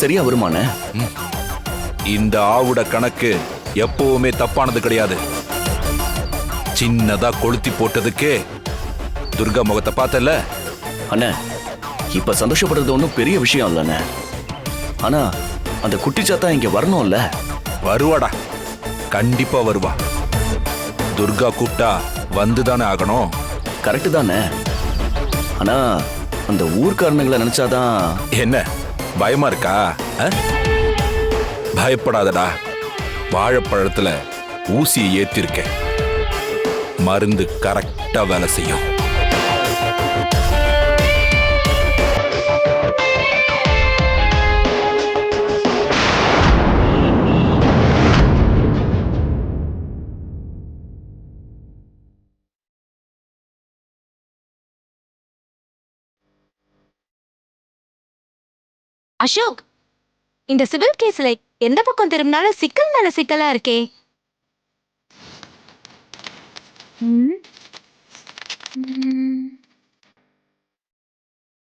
சரியா வருமாண்ணே இந்த ஆவுட கணக்கு எப்பவுமே தப்பானது கிடையாது. சின்னதா கொளுத்தி போட்டதுக்கே துர்கா முகத்தை பார்த்தல அண்ணே இப்ப சந்தோஷப்படுறது ஒன்றும் பெரிய விஷயம் இல்லைண்ணே. ஆனா அந்த குட்டிச்சாத்தா இங்க வரணும்ல? வருவாடா. கண்டிப்பா வருவா. துர்கா கூப்பிட்டா வந்துதானே ஆகணும்? கரெக்டு தானே. ஆனா அந்த ஊர்க்காரனுங்களை நினைச்சாதான் என்ன? பயமா இருக்கா? பயப்படாதடா. வாழைப்பழத்துல ஊசியை ஏத்திருக்கேன். மருந்து கரெக்டா வேலை செய்யும். அசோக் இந்த சிவில் கேஸ்ல எந்த பக்கம் திரும்பினாலும் சிக்கல் மேல சிக்கலா இருக்கே.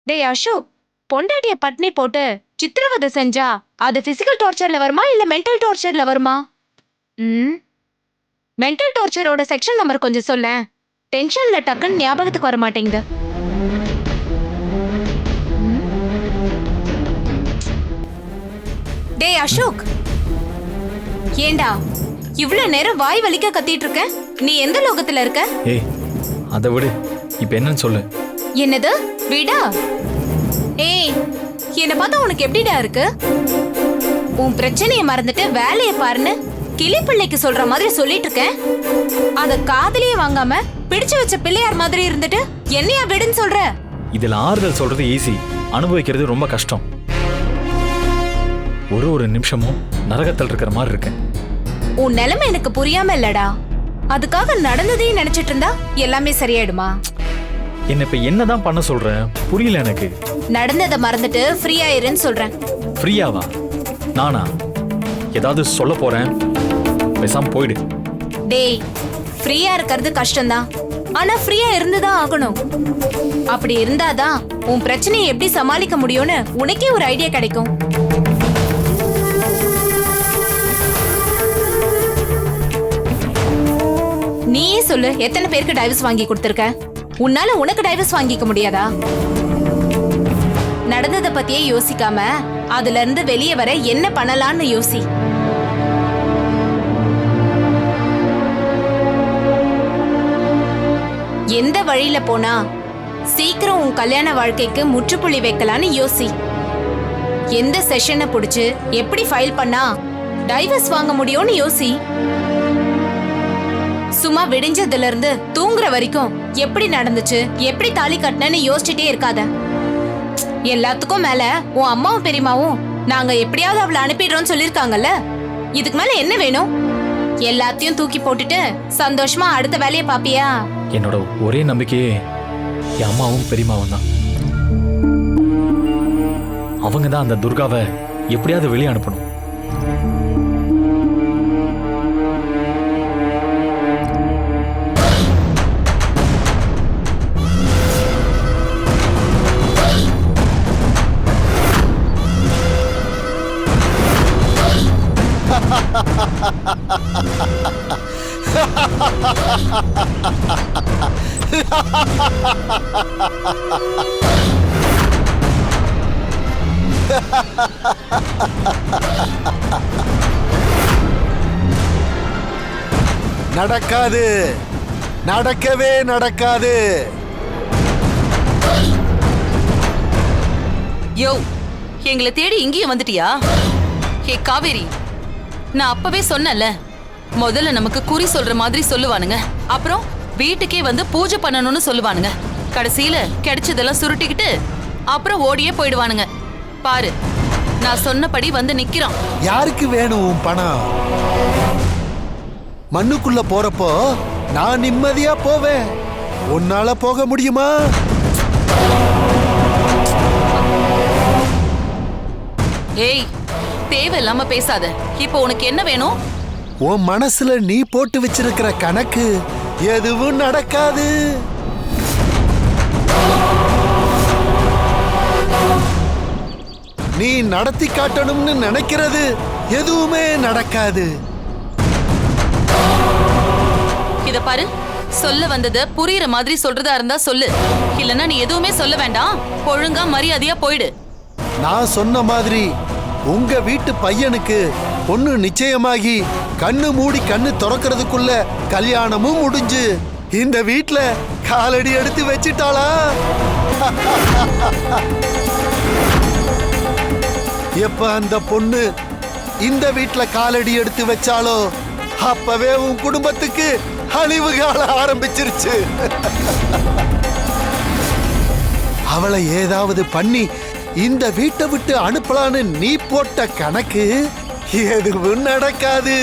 டேய் அசோக் பொண்டாட்டிய பட்னி போட்டு சித்திரவதை செஞ்சா அது பிசிக்கல் டார்ச்சர்ல வருமா இல்ல மென்டல் டார்ச்சர்ல வருமா? ம். மென்டல் டார்ச்சரோட செக்ஷன் நம்பர் கொஞ்சம் சொல்லேன். டென்ஷன்ல டக்குன்னு ஞாபகத்துக்கு வர மாட்டேங்குது டேய் அசோக். ஏண்டா இவ்ளோ நேரம் வாய் வலிக்க கத்திட்டு இருக்க? நீ எந்த லோகத்துல இருக்க? ஏய் அதை விடு. இப்போ என்னன்னு சொல்லு. என்னது? வீடா. ஏய் என்ன பார்த்தா உனக்கு எப்படிடா இருக்கு? உன் பிரச்சனையை மறந்துட்டு வேலையை பாருன்னு கிளி பிள்ளைக்கு சொல்ற மாதிரி சொல்லிட்டு இருக்கேன். அத காதலியே வாங்காம பிடிச்சு வச்ச பிள்ளையார் மாதிரி இருந்துட்டு என்னையா விடுன்னு சொல்ற? இதில் ஆறுதல் சொல்றது ஈஸி அனுபவிக்கிறது ரொம்ப கஷ்டம். ஒரு ஒரு நிமிஷமும் நரகத்தில் இருக்கிற மாதிரி இருக்கேன் உன் நிலைமை எனக்கு புரியாம இல்லடா. அதுக்காக நடந்ததையும் நினைச்சிட்டு இருந்தா எல்லாமே சரியாயிடுமா? என்ன இப்போ என்னதான் பண்ண சொல்ற? புரியல எனக்கு. நடந்ததை மறந்துட்டு ஃப்ரீ ஆயிருன்னு சொல்றேன். ஃப்ரீயாவா நானா? ஏதாவது சொல்ல போறேன்? பேசாம போயிடு. டேய் ஃப்ரீயா இருக்கிறது கஷ்டம்தான். ஆனா ஃப்ரீயா இருந்துதான் ஆகணும். அப்படி இருந்தாதான் உன் பிரச்சனையை எப்படி சமாளிக்க முடியும்னு உனக்கே ஒரு ஐடியா கிடைக்கும். சொல்லு எத்தனை பேருக்கு டைவர்ஸ் வாங்கி கொடுத்துருக்க? உன்னால உனக்கு டைவர்ஸ் வாங்கிக்க முடியாதா? நடந்ததை பத்தியே யோசிக்காம அதுல இருந்து வெளியே வர என்ன பண்ணலாம்னு யோசி. எந்த வழியில போனா சீக்கிரம் உன் கல்யாண வாழ்க்கைக்கு முற்றுப்புள்ளி வைக்கலான்னு யோசி. எந்த செஷனை பிடிச்சு எப்படி ஃபைல் பண்ணா டைவர்ஸ் வாங்க முடியும்னு யோசி. சும்மா விடிஞ்சதுல இருந்து தூங்குற வரைக்கும் எப்படி நடந்துச்சு? எப்படி தாலி கட்டினேன்னு யோசிச்சுட்டே இருக்காத. எல்லாத்துக்கும் மேல உன் அம்மாவும் பெரியம்மாவும் நாங்க எப்படியாவது அவளை அனுப்பிடுறோம் சொல்லிருக்காங்கல்ல இதுக்கு மேல என்ன வேணும்? எல்லாத்தையும் தூக்கி போட்டுட்டு சந்தோஷமா அடுத்த வேலையை பாப்பியா? என்னோட ஒரே நம்பிக்கையே என் அம்மாவும் பெரியம்மாவும் தான். அவங்க தான் அந்த துர்காவை எப்படியாவது வெளியே அனுப்பணும். நடக்காது. நடக்கவே நடக்காது. யோ எங்களை தேடி இங்கேயும் வந்துட்டியா? ஹே காவேரி நான் அப்பவே சொன்னேன்ல முதல்ல நமக்கு குறி சொல்ற மாதிரி சொல்லுவானுங்க. அப்புறம்? வீட்டுக்கே வந்து பூஜை பண்ணணும்னு சொல்லுவானுங்க. கடைசியில கிடைச்சதெல்லாம் சுருட்டிக்கிட்டு அப்புறம் ஓடியே போயிடுவானுங்க. பாரு நான் சொன்னபடி வந்து நிக்கிறான். யாருக்கு வேணும் உன் பணம்? மண்ணுக்குள்ள போறப்போ நான் நிம்மதியா போவேன். உன்னால போக முடியுமா? ஏய் தேவையில்லாம பேசாத. இப்போ உனக்கு என்ன வேணும்? உன் மனசுல நீ போட்டு வச்சிருக்கிற கணக்கு எதுவும் நடக்காது. நீ நடத்தி காட்டணும்னு நினைக்கிறது எதுவுமே நடக்காது. இத பாரு சொல்ல வந்தத புரியுற மாதிரி சொல்றதா இருந்தா சொல்லு. இல்லனா நீ எதுவுமே சொல்ல வேண்டாம். ஒழுங்கா மரியாதையா போயிடு. நான் சொன்ன மாதிரி உங்க வீட்டு பையனுக்கு பொண்ணு நிச்சயமாகி கண்ணு மூடி கண்ணு திறக்கிறதுக்குள்ள கல்யாணமும் முடிஞ்சு. இந்த வீட்ல காலடி எடுத்து வச்சிட்டாளா? எப்ப அந்த பொண்ணு இந்த வீட்ல காலடி எடுத்து வச்சாலோ அப்பவே உன் குடும்பத்துக்கு அழிவு காலம் ஆரம்பிச்சிருச்சு. அவளை ஏதாவது பண்ணி இந்த வீட்டை விட்டு அனுப்பலான்னு நீ போட்ட கணக்கு எதுவும் நடக்காது.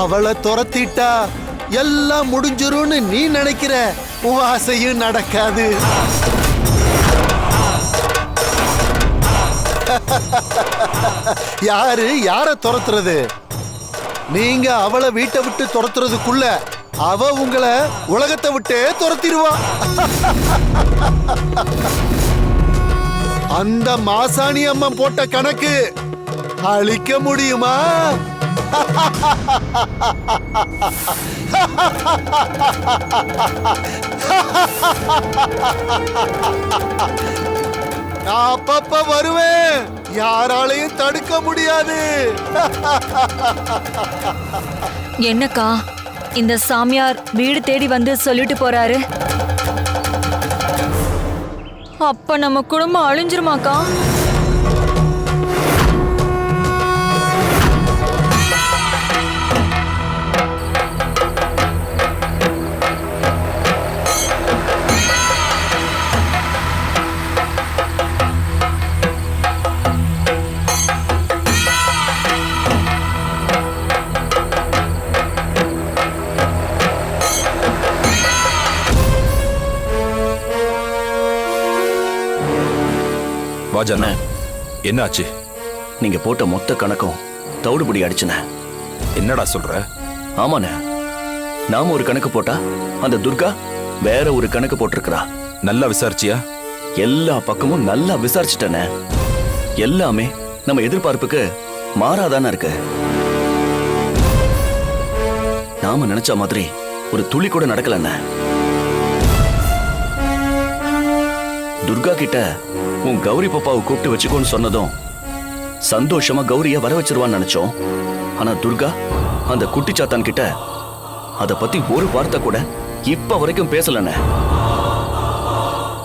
அவளை துரத்திட்டா எல்லாம் முடிஞ்சிரும்னு நீ நினைக்கிற? உன் ஆசையும் நடக்காது. யாரு? யார துரத்துறது? நீங்க அவளை வீட்டை விட்டு துரத்துறதுக்குள்ள அவ உங்களை உலகத்தை விட்டே துரத்திடுவா. அந்த மாசாணி அம்மன் போட்ட கணக்கு அழிக்க முடியுமா? நான் அப்பப்ப வருவேன். யாராலையும் தடுக்க முடியாது. என்னக்கா இந்த சாமியார் வீடு தேடி வந்து சொல்லிட்டு போறாரு? அப்ப நம்ம குடும்பம் அழிஞ்சிருமாக்கா? வாஜாண்ணா என்னாச்சு? நீங்க போட்ட மொத்த கணக்கும் தவிடுபடி அடிச்சுன என்னடா சொல்ற? ஆமாண்ணே. நாம ஒரு கணக்கு போட்டா அந்த துர்கா வேற ஒரு கணக்கு போட்டிருக்கிறா. நல்லா விசாரிச்சியா? எல்லா பக்கமும் நல்லா விசாரிச்சுட்டேனே எல்லாமே நம்ம எதிர்பார்ப்புக்கு மாறாதானே இருக்கு. நாம நினைச்ச மாதிரி ஒரு துளி கூட நடக்கலண்ணே. துர்கா கிட்ட உன் கௌரி பாப்பாவை கூப்பிட்டு வச்சுக்கோன்னு சொன்னதும் சந்தோஷமா கௌரிய வர வச்சிருவான்னு நினைச்சோம். ஆனா துர்கா அந்த குட்டிச்சாத்தான் கிட்ட அத பத்தி ஒரு வார்த்தை கூட இப்ப வரைக்கும் பேசலண்ண.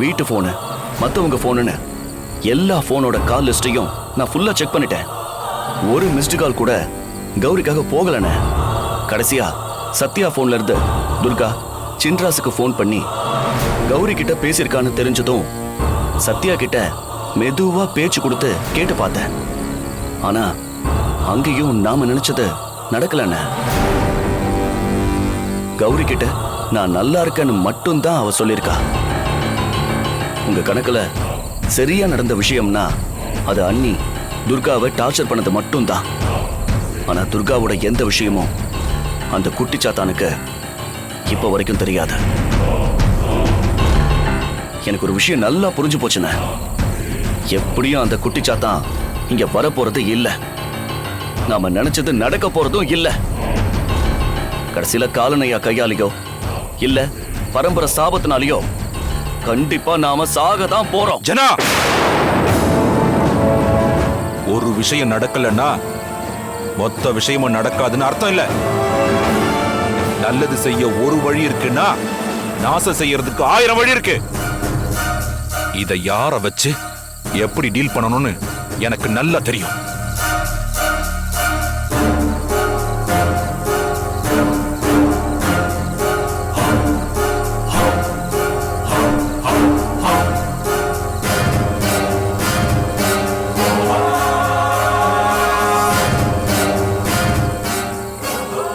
வீட்டு போனு மத்தவங்க போனுன்னு எல்லா போனோட கால் லிஸ்டையும் நான் ஃபுல்லா செக் பண்ணிட்டேன். ஒரு மிஸ்டு கால் கூட கௌரிக்காக போகலண்ண. கடைசியா சத்யா போன்ல இருந்து துர்கா சின்ராஸுக்கு ஃபோன் பண்ணி கௌரி கிட்ட பேசியிருக்கான்னு தெரிஞ்சதும் சத்யா கிட்ட மெதுவா பேச்சு கொடுத்து கேட்டு பார்த்தேன். ஆனா அங்கேயும் நாம நினைச்சது நடக்கலண்ண. கௌரி கிட்ட நான் நல்லா இருக்கேன்னு மட்டும்தான் அவ சொல்லியிருக்கா. உங்க கணக்குல சரியா நடந்த விஷயம்னா அது அண்ணி துர்காவை டார்ச்சர் பண்ணது மட்டும்தான். ஆனா துர்காவோட எந்த விஷயமும் அந்த குட்டி சாத்தானுக்கு இப்ப வரைக்கும் தெரியாது. எனக்கு ஒரு விஷயம் நல்லா புரிஞ்சு போச்சுண்ணே. எப்படியும் அந்த குட்டிச்சாத்தான் இங்க வரப்போறது இல்ல. நாம நினைச்சது நடக்க போறதும் இல்ல. கடைசியில காலனையா கையாலேயோ இல்ல பரம்பரை சாபத்தினாலேயோ? கண்டிப்பா நாம சாக தான் போறோம். ஜனா! ஒரு விஷயம் நடக்கலன்னா மொத்த விஷயமும் நடக்காதுன்னு அர்த்தம் இல்ல. நல்லது செய்ய ஒரு வழி இருக்குன்னா நாசம் செய்யறதுக்கு ஆயிரம் வழி இருக்கு. இத யார வச்சு எப்படி டீல் பண்ணணும்னு எனக்கு நல்லா தெரியும்.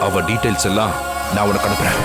அவ டீடைல்ஸ் எல்லாம் நான் உனக்கு அனுப்புறேன்.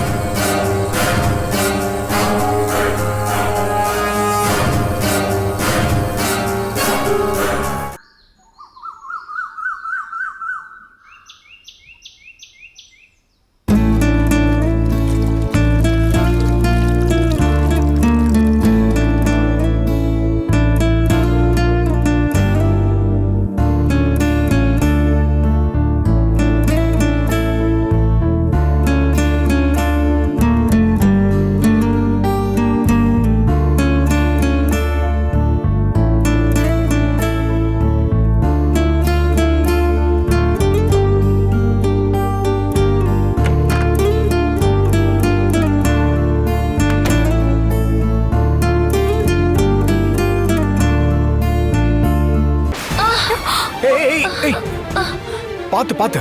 பாத்து பாத்து.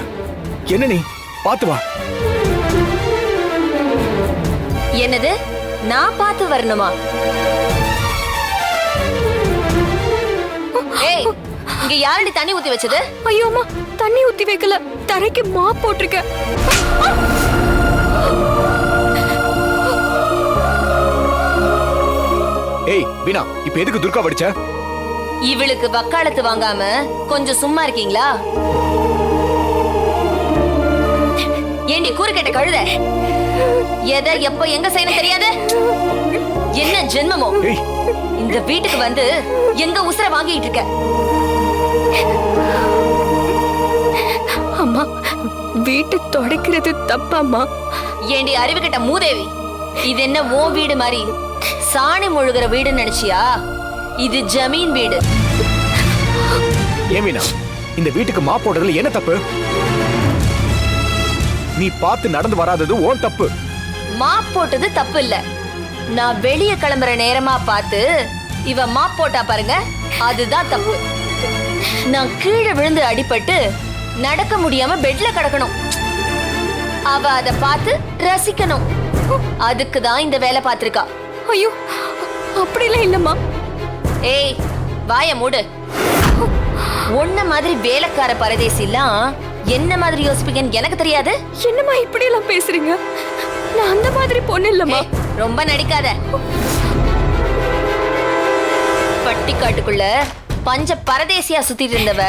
என்ன நீ? பாத்து வா. என்னது? நான் பார்த்து வரணுமா? ஏய் இங்க யாரடி தண்ணி ஊத்தி வச்சது? ஐயோ அம்மா தண்ணி ஊத்தி வைக்கல. தரைக்கு மா போட்டிருக்க ஏய் வீணா இப்ப எதுக்கு துர்கா படிச்ச இவளுக்கு வக்காலத்து வாங்காம கொஞ்சம் சும்மா இருக்கீங்களா? ஏண்டி கூறுகெட்ட கழுத? எதை எப்ப எங்க செய்யணும் தெரியாது? என்ன ஜென்மமோ? இந்த வீட்டுக்கு வந்து எங்க உசுர வாங்கிட்டு இருக்க? அம்மா வீட்டு தொடக்கிறது தப்பாம்மா. ஏண்டி அறிவு கெட்ட மூதேவி இது என்ன ஓ வீடு மாதிரி? சாணி முழுகிற வீடுன்னு நினைச்சியா? இது ஜமீன் வீடு. வீணா இந்த வீட்டுக்கு மா போடுறதுல என்ன தப்பு? நீ பார்த்து நடந்து வராதது ஓன் தப்பு. மாப் போட்டது தப்பு இல்ல. நான் வெளிய கிளம்புற நேரமா பார்த்து இவ மாப் போட்டா பாருங்க அதுதான் தப்பு. நான் கீழே விழுந்து அடிபட்டு நடக்க முடியாம பெட்ல கிடக்கணும். அவ அத பார்த்து ரசிக்கணும். அதுக்கு தான் இந்த வேலை பார்த்திருக்கா. ஐயோ அப்படிலாம் இல்லம்மா. ஏய் வாய மூடு. உன்ன மாதிரி வேலைக்கார பரதேசிலாம் என்ன மாதிரி யோசிப்பீங்கன்னு எனக்கு தெரியாது. என்னம்மா இப்படி எல்லாம் பேசுறீங்க? நான் அந்த மாதிரி பொண்ணு இல்லம்மா. ரொம்ப நடிக்காத. பட்டிக்காட்டுக்குள்ள பஞ்ச பரதேசியா சுத்திட்டு இருந்தவ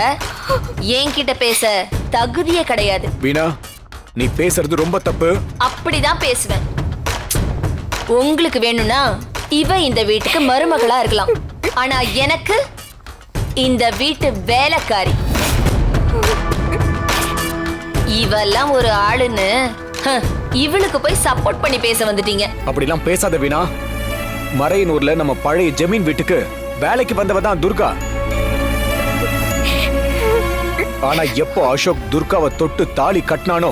என்கிட்ட பேச தகுதியே கிடையாது. வீணா நீ பேசுறது ரொம்ப தப்பு. அப்படிதான் பேசுவேன். உங்களுக்கு வேணும்னா இவ இந்த வீட்டுக்கு மருமகளா இருக்கலாம். ஆனா எனக்கு இந்த வீட்டு வேலைக்காரி. இவெல்லாம் ஒரு ஆளுன்னு. இவளுக்கு போய் சப்போர்ட் பண்ணி பேச வந்துட்டீங்க. அப்படிலாம் பேசாத வீணா. மறையனூர்ல நம்ம பழைய ஜமீன் வீட்டுக்கு வேலைக்கு வந்தவ தான் துர்கா. ஆனா எப்போ அசோக் துர்காவை தொட்டு தாலி கட்டினானோ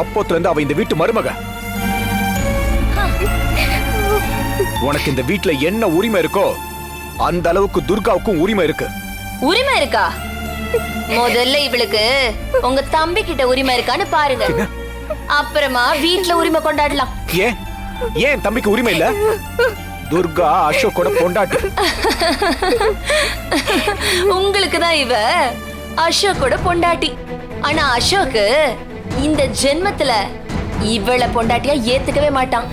அப்போத்துல இருந்து அவ இந்த வீட்டு மருமக. உனக்கு இந்த வீட்ல என்ன உரிமை இருக்கோ அந்த அளவுக்கு துர்காவுக்கும் உரிமை இருக்கு. உரிமை இருக்கா? முதல்ல இவளுக்கு உங்க தம்பி கிட்ட உரிமை இருக்கான்னு பாருங்க. அப்புறமா வீட்ல உரிமை கொண்டாடலாம். ஏன்? ஏன் தம்பிக்கு உரிமை இல்ல? துர்கா அசோக்கோட பொண்டாட்டி. உங்களுக்கு தான் இவ அசோக்கோட பொண்டாட்டி. ஆனா அசோக் இந்த ஜென்மத்துல இவள பொண்டாட்டியா ஏத்துக்கவே மாட்டான்.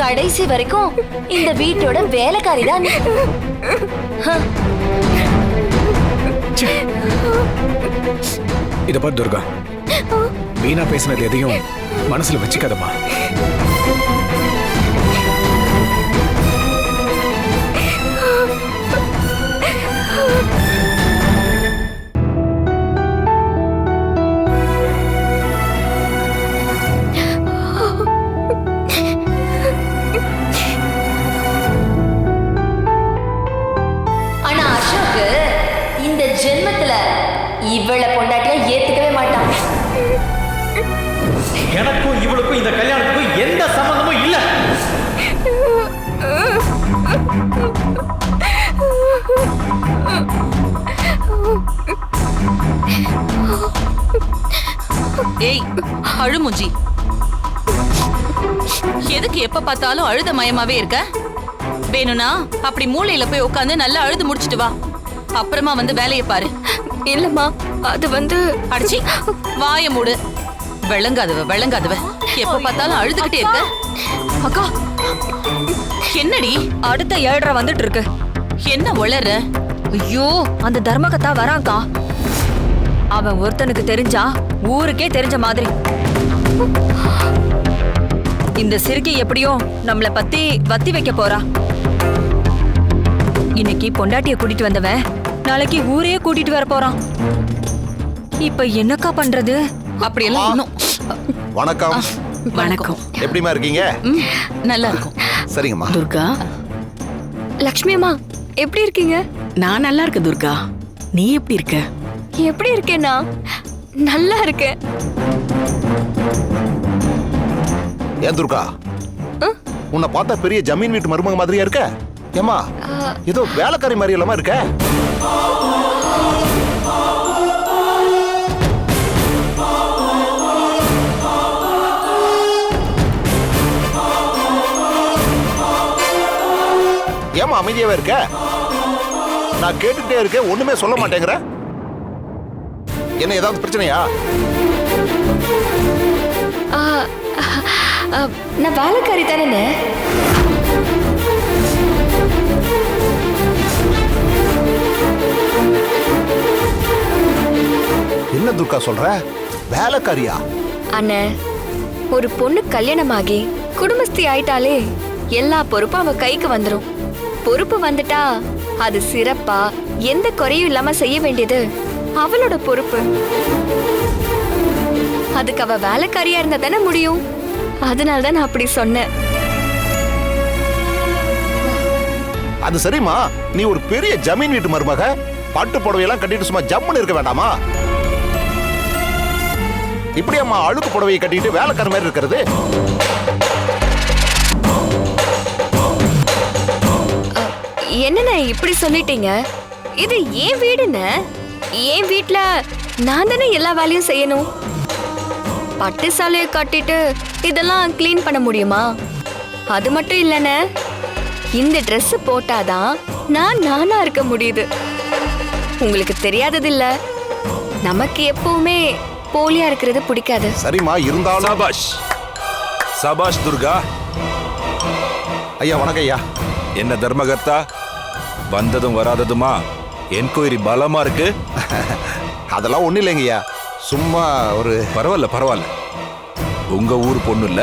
கடைசி வரைக்கும் இந்த வீட்டோட வேலைக்காரி தான். இத பாரு துர்கா. வீணா பேசினது எதையும் மனசுல வச்சுக்காதம்மா. எனக்கும் இவளுக்கும் இந்த கல்யாணத்துக்கும் எந்த சம்பந்தமும் இல்ல. ஏய் அழுமுஞ்சி எதுக்கு எப்ப பார்த்தாலும் அழுத மயமாவே இருக்க? வேணும்னா அப்படி மூலையில போய் உட்காந்து நல்லா அழுது முடிச்சிட்டு வா. அப்புறமா வந்து வேலையை பாரு. இல்லம்மா அது வந்து அடிச்சி வாய மூடு. விளங்காதவ விளங்காதவ. எப்ப பார்த்தாலும் அழுதுகிட்டே இருக்க. அக்கா. என்னடி? அடுத்த ஏழரை வந்துட்டு இருக்கு என்ன உளற ஐயோ அந்த தர்மகத்தா வரான்க்கா. அவன் ஒருத்தனுக்கு தெரிஞ்சா ஊருக்கே தெரிஞ்ச மாதிரி. இந்த சிறுகி எப்படியோ நம்மள பத்தி வத்தி வைக்க போறா. இன்னைக்கு பொண்டாட்டிய கூட்டிட்டு வந்தவன் நாளைக்கு ஊரையே கூட்டிட்டு வர போறான். இப்ப என்னக்கா பண்றது? அப்படியெல்லாம் இன்னும் வணக்கம். வணக்கம். எப்படிமா இருக்கீங்க? நல்லா இருக்கும். சரிங்கம்மா. துர்கா. லக்ஷ்மி அம்மா எப்படி இருக்கீங்க? நான் நல்லா இருக்கேன் துர்கா. நீ எப்படி இருக்க? எப்படி இருக்கேன்னா நல்லா இருக்கேன். ஏன் துர்கா? உன்னை பார்த்தா பெரிய ஜமீன் வீட்டு மருமக மாதிரியா இருக்க? ஏமா ஏதோ வேலைக்காரி மாதிரி இல்லாம இருக்க? ஏமா அமைதியாவே இருக்க? நான் கேட்டுக்கிட்டே இருக்கேன் ஒண்ணுமே சொல்ல மாட்டேங்கிற. என்ன ஏதாவது பிரச்சனையா? நான் வேலைக்காரி தானே என்ன துர்கா சொல்ற? வேலைக்காரியா? அண்ணே ஒரு பொண்ணு கல்யாணமாகி குடும்பஸ்தி ஆயிட்டாலே எல்லா பொறுப்பும் அவ கைக்கு வந்துரும். பொறுப்பு வந்துட்டா? அது சிறப்பா? எந்த குறையும் இல்லாம செய்ய வேண்டியது. அவளோட பொறுப்பு. அதுக்கு அவ வேலைக்காரியா இருந்தா தானே முடியும்? அதனால தான் நான் அப்படி சொன்னேன். அது சரிம்மா. நீ ஒரு பெரிய ஜமீன் வீட்டு மருமக. பட்டு புடவையெல்லாம் கட்டிட்டு சும்மா ஜம்முன்னு இருக்க வேண்டாமா? இப்படி அம்மா அழுக்கு புடவையை கட்டிட்டு வேலைக்கார மாதிரி இருக்கிறது? என்னண்ணே இப்படி சொல்லிட்டீங்க? இது ஏன் வீடுண்ணே என் வீட்ல நான் தானே எல்லா வேலையும் செய்யணும்? பட்டு சாலையை கட்டிட்டு இதெல்லாம் க்ளீன் பண்ண முடியுமா? அது மட்டும் இல்லைண்ணே இந்த Dress போட்டாதான் நான் நானா இருக்க முடியுது. உங்களுக்கு தெரியாதது இல்ல நமக்கு எப்பவுமே போலியா இருக்கிறது பிடிக்காது. சரிம்மா இருந்தாலும் சபாஷ். சபாஷ் துர்கா. ஐயா வணக்கம் ஐயா. என்ன தர்மகர்த்தா? வந்ததும் வராததுமா? என்கொயரி பலமா இருக்கு? அதெல்லாம் ஒண்ணும் இல்லைங்க ஐயா. சும்மா ஒரு பரவாயில்ல பரவாயில்ல. உங்க ஊர் பொண்ணு இல்ல.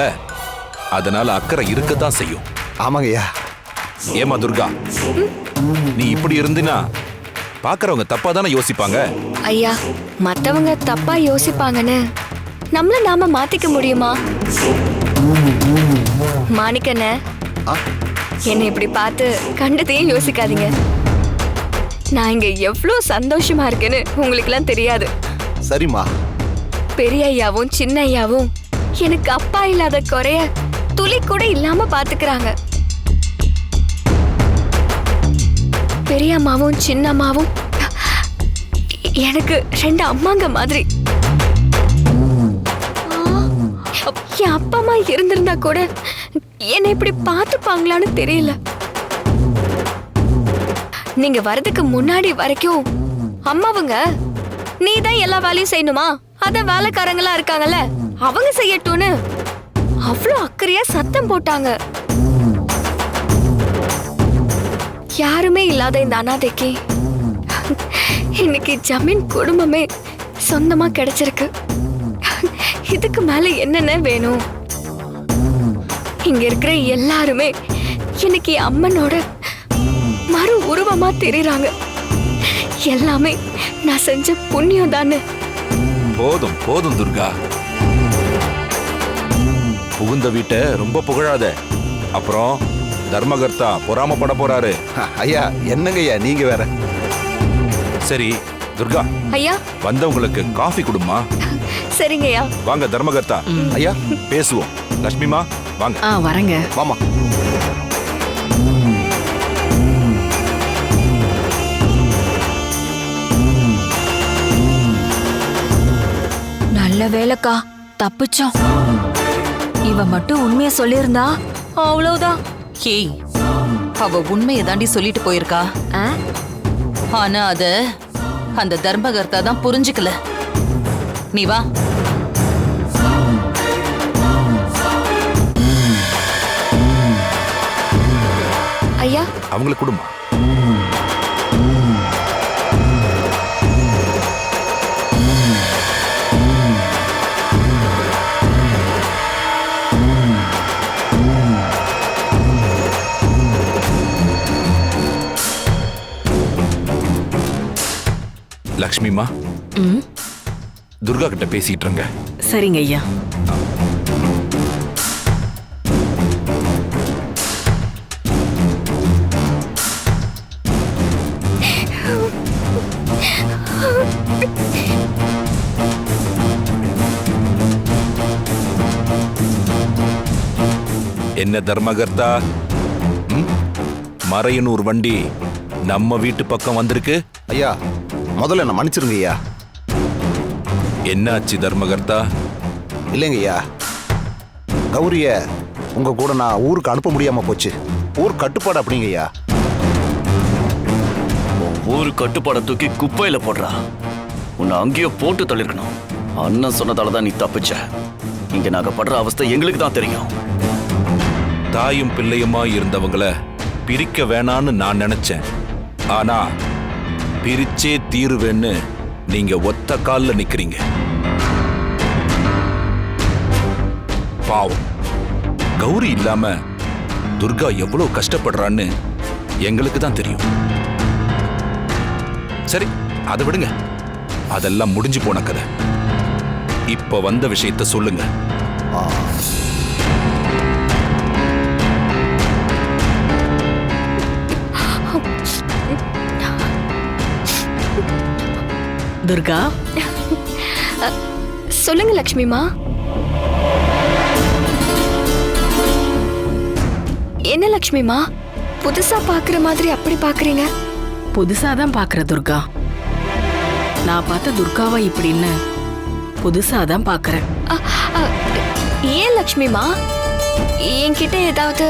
அதனால அக்கறை இருக்கத்தான் செய்யும். ஆமாங்க ஐயா. ஏமா துர்கா? நீ இப்படி இருந்தினா பாக்குறவங்க தப்பா தானே யோசிப்பாங்க? ஐயா மத்தவங்க தப்பா யோசிப்பாங்கன்னு நம்மள நாம மாத்திக்க முடியுமா? மாணிக்கண்ணே. என்னை இப்படி பார்த்து கண்டதையும் யோசிக்காதீங்க. நான் இங்க எவ்வளோ சந்தோஷமா இருக்கேன்னு உங்களுக்குலாம் தெரியாது. சரிம்மா. பெரிய ஐயாவும் சின்ன ஐயாவும் எனக்கு அப்பா இல்லாத குறைய துளி கூட இல்லாம பாத்துக்கிறாங்க. பெரிய அம்மாவும் சின்ன அம்மாவும் எனக்கு ரெண்டு அம்மாங்க மாதிரி. என் அப்பா அம்மா இருந்திருந்தா கூட என்னை இப்படி பார்த்துப்பாங்களான்னு தெரியல. நீங்க வரதுக்கு முன்னாடி வரைக்கும் அம்மாவுங்க நீ தான் எல்லா வேலையும் செய்யணுமா? அத வேலைக்காரங்களா இருக்காங்கல்ல அவங்க செய்யட்டும்னு அவ்வளவு அக்கறையா சத்தம் போட்டாங்க. யாருமே இல்லாத இந்த அனாதைக்கு இன்னைக்கு ஜமீன் குடும்பமே சொந்தமா கிடைச்சிருக்கு. இதுக்கு மேல என்னென்ன வேணும்? இங்க இருக்கிற எல்லாருமே இன்னைக்கு அம்மனோட மறு உருவமா தெரியுறாங்க. எல்லாமே நான் செஞ்ச புண்ணியம் தானே போதும் போதும் துர்கா. புகுந்த வீட்டை ரொம்ப புகழாத. அப்புறம் தர்மகர்த்தா பொறாமப்பட போறாரு. ஐயா என்னங்க ஐயா நீங்க வேற? சரி துர்கா. ஐயா? வந்தவங்களுக்கு காஃபி கொடுமா சரிங்கய்யா வாங்க தர்மகர்த்தா. ஐயா? பேசுவோம். லட்சுமிமா வாங்க. ஆ வரேங்க. மாமா நல்ல வேலைக்கா. தப்பிச்சோம். இவ மட்டும் உண்மைய சொல்லியிருந்தா அவ்வளவுதான் ஏய் அவ உண்மையை தாண்டி சொல்லிட்டு போயிருக்கா. ஆ? ஆனா அத அந்த தர்மகர்த்தா தான் புரிஞ்சுக்கல. நீ வா. ஐயா? அவங்களுக்கு கொடுமா. லக்ஷ்மிமா துர்கா கிட்ட பேசிட்டு இருங்க. சரிங்க ஐயா. என்ன தர்மகர்த்தா? மறையனூர் வண்டி நம்ம வீட்டு பக்கம் வந்திருக்கு? ஐயா முதல்ல என்ன மன்னிச்சிருங்க ஐயா. என்னாச்சு தர்மகர்த்தா? இல்லைங்க ஐயா. கௌரிய உங்க கூட நான் ஊருக்கு அனுப்ப முடியாம போச்சு. ஊர் கட்டுப்பாடு அப்படிங்க ஐயா. ஊரு கட்டுப்பாடை தூக்கி குப்பையில போடுறா. உன்னை அங்கேயோ போட்டு தள்ளிருக்கணும். அண்ணன் சொன்னதால தான் நீ தப்பிச்ச. இங்க நாங்க படுற அவஸ்தை எங்களுக்கு தான் தெரியும். தாயும் பிள்ளையுமா இருந்தவங்கள பிரிக்க வேணான்னு நான் நினைச்சேன். ஆனா பிரிச்சே தீருவேன்னு நீங்க ஒத்த கால்ல நிக்கிறீங்க. பாவம். கௌரி இல்லாம துர்கா எவ்வளவு கஷ்டப்படுறான்னு எங்களுக்கு தான் தெரியும். சரி அதை விடுங்க. அதெல்லாம் முடிஞ்சு போன கதை. இப்ப வந்த விஷயத்த சொல்லுங்க. துர்கா? சொல்லுங்க லக்ஷ்மிமா. என்ன லக்ஷ்மிமா? புதுசா பாக்குற மாதிரி அப்படி பாக்குறீங்க? புதுசா தான் பாக்குற துர்கா. நான் பார்த்த துர்காவா இப்படின்னு புதுசா தான் பாக்குறேன். ஏன் லக்ஷ்மிமா? என்கிட்ட ஏதாவது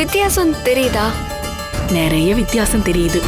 வித்தியாசம் தெரியுதா? நிறைய வித்தியாசம் தெரியுது.